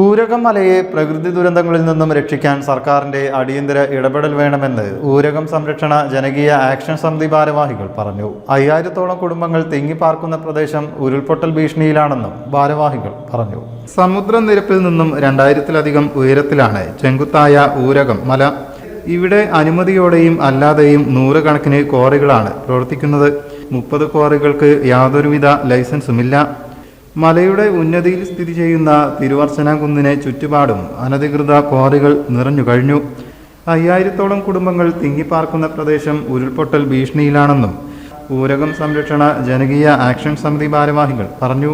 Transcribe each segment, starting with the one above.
ഊരകം മലയെ പ്രകൃതി ദുരന്തങ്ങളിൽ നിന്നും രക്ഷിക്കാൻ സർക്കാരിന്റെ അടിയന്തര ഇടപെടൽ വേണമെന്ന് ഊരകം സംരക്ഷണ ജനകീയ ആക്ഷൻ സമിതി ഭാരവാഹികൾ പറഞ്ഞു. അയ്യായിരത്തോളം കുടുംബങ്ങൾ തിങ്ങിപ്പാർക്കുന്ന പ്രദേശം ഉരുൾപൊട്ടൽ ഭീഷണിയിലാണെന്നും ഭാരവാഹികൾ പറഞ്ഞു. സമുദ്രനിരപ്പിൽ നിന്നും രണ്ടായിരത്തിലധികം ഉയരത്തിലാണ് ചെങ്കുത്തായ ഊരകം മല. ഇവിടെ അനുമതിയോടെയും അല്ലാതെയും നൂറുകണക്കിന് ക്വാറികളാണ് പ്രവർത്തിക്കുന്നത്. മുപ്പത് ക്വാറികൾക്ക് യാതൊരുവിധ ലൈസൻസുമില്ല. മലയുടെ ഉന്നതിയിൽ സ്ഥിതി ചെയ്യുന്ന തിരുവർച്ചന കുന്നിനെ ചുറ്റുപാടും അനധികൃത ക്വാറികൾ നിറഞ്ഞു കഴിഞ്ഞു. അയ്യായിരത്തോളം കുടുംബങ്ങൾ തിങ്ങിപ്പാർക്കുന്ന പ്രദേശം ഉരുൾപൊട്ടൽ ഭീഷണിയിലാണെന്നും ഊരകം സംരക്ഷണ ജനകീയ ആക്ഷൻ സമിതി ഭാരവാഹികൾ പറഞ്ഞു.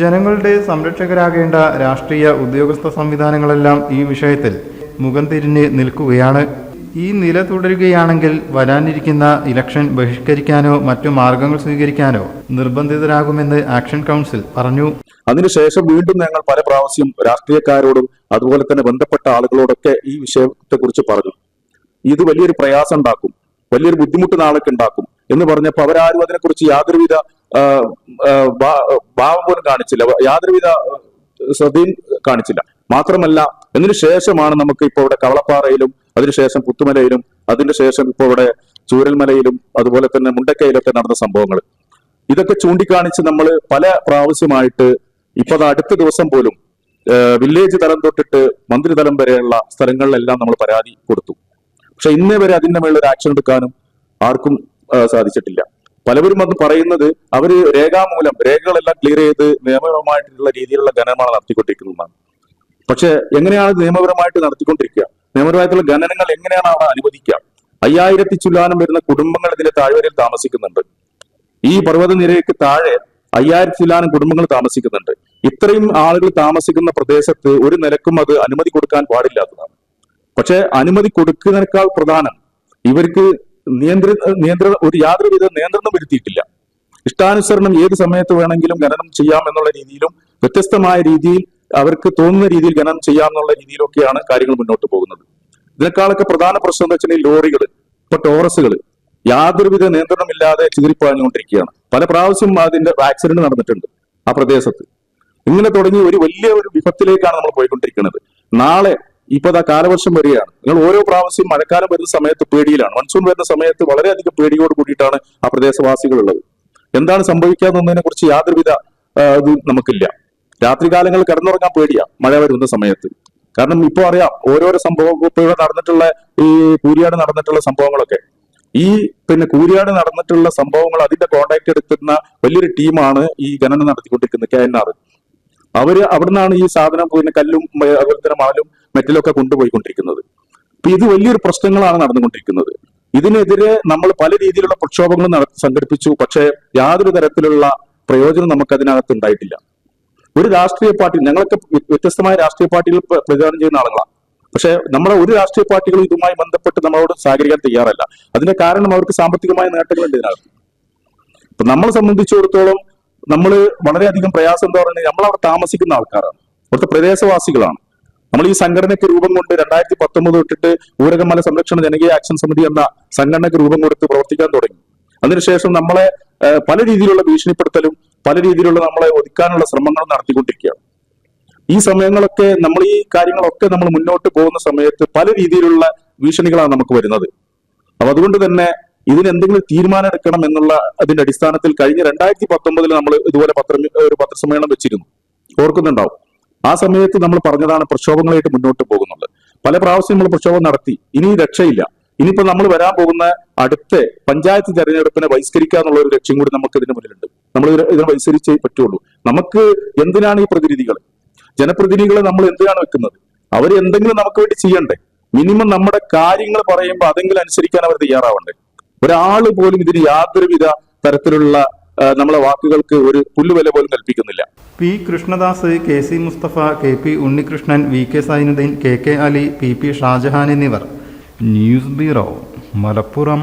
ജനങ്ങളുടെ സംരക്ഷകരാകേണ്ട രാഷ്ട്രീയ ഉദ്യോഗസ്ഥ സംവിധാനങ്ങളെല്ലാം ഈ വിഷയത്തിൽ മുഖം തിരിഞ്ഞ് നിൽക്കുകയാണ്. ഈ നില തുടരുകയാണെങ്കിൽ വരാനിരിക്കുന്ന ഇലക്ഷൻ ബഹിഷ്കരിക്കാനോ മറ്റു മാർഗങ്ങൾ സ്വീകരിക്കാനോ നിർബന്ധിതരാകുമെന്ന് ആക്ഷൻ കൗൺസിൽ പറഞ്ഞു. അതിനുശേഷം വീണ്ടും ഞങ്ങൾ പല പ്രാവശ്യം രാഷ്ട്രീയക്കാരോടും അതുപോലെ തന്നെ ബന്ധപ്പെട്ട ആളുകളോടൊക്കെ ഈ വിഷയത്തെ കുറിച്ച് പറഞ്ഞു. ഇത് വലിയൊരു പ്രയാസം ഉണ്ടാക്കും വലിയൊരു ബുദ്ധിമുട്ട് നാളൊക്കെ ഉണ്ടാക്കും എന്ന് പറഞ്ഞപ്പോൾ അവരാരും അതിനെക്കുറിച്ച് യാതൊരുവിധ ഭാവം പോലും കാണിച്ചില്ല. യാതൊരുവിധ ശ്രദ്ധയും കാണിച്ചില്ല. മാത്രമല്ല ഇതിനു ശേഷമാണ് നമുക്ക് ഇപ്പോൾ ഇവിടെ കവളപ്പാറയിലും അതിനുശേഷം പുത്തുമലയിലും അതിനുശേഷം ശേഷം ഇപ്പോൾ ഇവിടെ ചൂരൽമലയിലും അതുപോലെ തന്നെ മുണ്ടക്കയിലൊക്കെ നടന്ന സംഭവങ്ങൾ. ഇതൊക്കെ ചൂണ്ടിക്കാണിച്ച് നമ്മൾ പല പ്രാവശ്യമായിട്ട് ഇപ്പൊ അത് അടുത്ത ദിവസം പോലും വില്ലേജ് തലം തൊട്ടിട്ട് മന്ത്രി തലം വരെയുള്ള സ്ഥലങ്ങളിലെല്ലാം നമ്മൾ പരാതി കൊടുത്തു. പക്ഷെ ഇന്നേ വരെ അതിന്റെ മേളിൽ ഒരു ആക്ഷൻ എടുക്കാനും ആർക്കും സാധിച്ചിട്ടില്ല. പലവരും വന്ന് പറയുന്നത് അവർ രേഖാമൂലം രേഖകളെല്ലാം ക്ലിയർ ചെയ്ത് നിയമപരമായിട്ടുള്ള രീതിയിലുള്ള ഖനനമാണ് നടത്തിക്കൊണ്ടിരിക്കുന്നതാണ് പക്ഷെ എങ്ങനെയാണ് നിയമപരമായിട്ട് നടത്തിക്കൊണ്ടിരിക്കുക? നിയമപരമായിട്ടുള്ള ഖനനങ്ങൾ എങ്ങനെയാണ് അവിടെ അനുവദിക്കുക? അയ്യായിരത്തി ചുല്ലാനം വരുന്ന കുടുംബങ്ങൾ ഇതിന്റെ താഴ്വരയിൽ താമസിക്കുന്നുണ്ട്. ഈ പർവതനിരയ്ക്ക് താഴെ അയ്യായിരത്തി ചുല്ലാനം കുടുംബങ്ങൾ താമസിക്കുന്നുണ്ട്. ഇത്രയും ആളുകൾ താമസിക്കുന്ന പ്രദേശത്ത് ഒരു നിലക്കും അത് അനുമതി കൊടുക്കാൻ പാടില്ലാത്തതാണ് പക്ഷെ അനുമതി കൊടുക്കുന്നതിനേക്കാൾ പ്രധാനം ഇവർക്ക് നിയന്ത്രി നിയന്ത്ര ഒരു യാതൊരുവിധ നിയന്ത്രണം വരുത്തിയിട്ടില്ല. ഇഷ്ടാനുസരണം ഏത് സമയത്ത് വേണമെങ്കിലും ഖനനം ചെയ്യാം എന്നുള്ള രീതിയിലും വ്യത്യസ്തമായ രീതിയിൽ അവർക്ക് തോന്നുന്ന രീതിയിൽ ഖനനം ചെയ്യാം എന്നുള്ള രീതിയിലൊക്കെയാണ് കാര്യങ്ങൾ മുന്നോട്ട് പോകുന്നത്. ഇതിനേക്കാളൊക്കെ പ്രധാന പ്രശ്നം എന്ന് വെച്ചിട്ടുണ്ടെങ്കിൽ ലോറികൾ ഇപ്പൊ ടോറസുകൾ യാതൊരുവിധ നിയന്ത്രണമില്ലാതെ ചിതറിപ്പാഞ്ഞുകൊണ്ടിരിക്കുകയാണ്. പല പ്രാവശ്യം അതിന്റെ ആക്സിഡന്റ് നടന്നിട്ടുണ്ട് ആ പ്രദേശത്ത്. ഇങ്ങനെ തുടങ്ങി ഒരു വലിയ ഒരു വിപത്തിലേക്കാണ് നമ്മൾ പോയിക്കൊണ്ടിരിക്കുന്നത്. നാളെ ഇപ്പൊ ദാ കാലവർഷം വരികയാണ്. നിങ്ങൾ ഓരോ പ്രാവശ്യം മഴക്കാലം വരുന്ന സമയത്ത് പേടിയിലാണ്. മൺസൂൺ വരുന്ന സമയത്ത് വളരെയധികം പേടിയോട് കൂടിയിട്ടാണ് ആ പ്രദേശവാസികളുള്ളത്. എന്താണ് സംഭവിക്കാന്നതിനെ കുറിച്ച് യാതൊരുവിധ ഇത് നമുക്കില്ല. രാത്രികാലങ്ങളിൽ കിടന്നുറങ്ങാൻ പേടിയാ മഴ വരുന്ന സമയത്ത്. കാരണം ഇപ്പൊ അറിയാം ഓരോരോ സംഭവം ഇവിടെ നടന്നിട്ടുള്ള ഈ കൂരിയാട് നടന്നിട്ടുള്ള സംഭവങ്ങളൊക്കെ. ഈ പിന്നെ കൂരിയാട് നടന്നിട്ടുള്ള സംഭവങ്ങൾ അതിന്റെ കോണ്ടാക്ട് എടുക്കുന്ന വലിയൊരു ടീമാണ് ഈ ഖനനം നടത്തിക്കൊണ്ടിരിക്കുന്നത് കെ എൻ ആർ. അവർ അവിടുന്നാണ് ഈ സാധനം പിന്നെ കല്ലും അതുപോലെ തന്നെ മണലും മെറ്റലൊക്കെ കൊണ്ടുപോയിക്കൊണ്ടിരിക്കുന്നത്. അപ്പൊ ഇത് വലിയൊരു പ്രശ്നങ്ങളാണ് നടന്നുകൊണ്ടിരിക്കുന്നത്. ഇതിനെതിരെ നമ്മൾ പല രീതിയിലുള്ള പ്രക്ഷോഭങ്ങൾ നട- സംഘടിപ്പിച്ചു പക്ഷേ യാതൊരു തരത്തിലുള്ള പ്രയോജനം നമുക്ക് അതിനകത്ത് ഉണ്ടായിട്ടില്ല. ഒരു രാഷ്ട്രീയ പാർട്ടി ഞങ്ങളൊക്കെ വ്യ- വ്യത്യസ്തമായ രാഷ്ട്രീയ പാർട്ടികൾ പ്ര- പ്രചാരണം ചെയ്യുന്ന ആളുകളാണ് പക്ഷേ നമ്മളെ ഒരു രാഷ്ട്രീയ പാർട്ടികളും ഇതുമായി ബന്ധപ്പെട്ട് നമ്മളോട് സഹകരിക്കാൻ തയ്യാറല്ല. അതിന്റെ കാരണം അവർക്ക് സാമ്പത്തികമായ നേട്ടങ്ങളുണ്ട് ഇതിനകത്ത്. അപ്പൊ നമ്മളെ സംബന്ധിച്ചിടത്തോളം നമ്മൾ വളരെയധികം പ്രയാസം എന്താ പറയുന്നത്? നമ്മൾ അവിടെ താമസിക്കുന്ന ആൾക്കാരാണ്. അവിടുത്തെ പ്രദേശവാസികളാണ്. നമ്മൾ ഈ സംഘടനയ്ക്ക് രൂപം കൊണ്ട് രണ്ടായിരത്തി പത്തൊമ്പത് തൊട്ടിട്ട് ഊരകമല സംരക്ഷണ ജനകീയ ആക്ഷൻ സമിതി എന്ന സംഘടനയ്ക്ക് രൂപം കൊടുത്ത് പ്രവർത്തിക്കാൻ തുടങ്ങി. അതിനുശേഷം നമ്മളെ പല രീതിയിലുള്ള ഭീഷണിപ്പെടുത്തലും പല രീതിയിലുള്ള നമ്മളെ ഒതുക്കാനുള്ള ശ്രമങ്ങൾ നടത്തിക്കൊണ്ടിരിക്കുകയാണ്. ഈ സമയങ്ങളൊക്കെ നമ്മൾ ഈ കാര്യങ്ങളൊക്കെ നമ്മൾ മുന്നോട്ട് പോകുന്ന സമയത്ത് പല രീതിയിലുള്ള ഭീഷണികളാണ് നമുക്ക് വരുന്നത്. അപ്പൊ അതുകൊണ്ട് തന്നെ ഇതിന് എന്തെങ്കിലും തീരുമാനം എടുക്കണം എന്നുള്ള അതിന്റെ അടിസ്ഥാനത്തിൽ കഴിഞ്ഞ രണ്ടായിരത്തി പത്തൊമ്പതിൽ നമ്മൾ ഇതുപോലെ പത്ര ഒരു പത്രസമ്മേളനം വെച്ചിരുന്നു. ഓർക്കുന്നുണ്ടാവും. ആ സമയത്ത് നമ്മൾ പറഞ്ഞതാണ് പ്രക്ഷോഭങ്ങളായിട്ട് മുന്നോട്ട് പോകുന്നത് പല പ്രാവശ്യം നമ്മൾ പ്രക്ഷോഭം നടത്തി. ഇനി രക്ഷയില്ല. ഇനിയിപ്പോ നമ്മൾ വരാൻ പോകുന്ന അടുത്ത പഞ്ചായത്ത് തെരഞ്ഞെടുപ്പിനെ ബഹിഷ്കരിക്കുക എന്നുള്ള ഒരു ലക്ഷ്യം കൂടി നമുക്ക് ഇതിന് മുന്നിലുണ്ട്. നമ്മൾ ഇതിനെ ഇതിനെ പറ്റുള്ളൂ. നമുക്ക് എന്തിനാണ് ഈ പ്രതിനിധികൾ? ജനപ്രതിനിധികളെ നമ്മൾ എന്തിനാണ് വെക്കുന്നത്? അവർ എന്തെങ്കിലും നമുക്ക് വേണ്ടി ചെയ്യണ്ടേ? മിനിമം നമ്മുടെ കാര്യങ്ങൾ പറയുമ്പോൾ അതെങ്കിലും അനുസരിക്കാൻ അവർ തയ്യാറാവണ്ടേ? ഒരാൾ പോലും ഇതിന് യാതൊരുവിധ തരത്തിലുള്ള നമ്മളെ വാക്കുകൾക്ക് ഒരു പുല്ലുവില പോലും കൽപ്പിക്കുന്നില്ല. P Krishnadas K C Mustafa K P Unnikrishnan V K Zainuddin K K Ali P P Shajahan എന്നിവർ. News bureau Malappuram.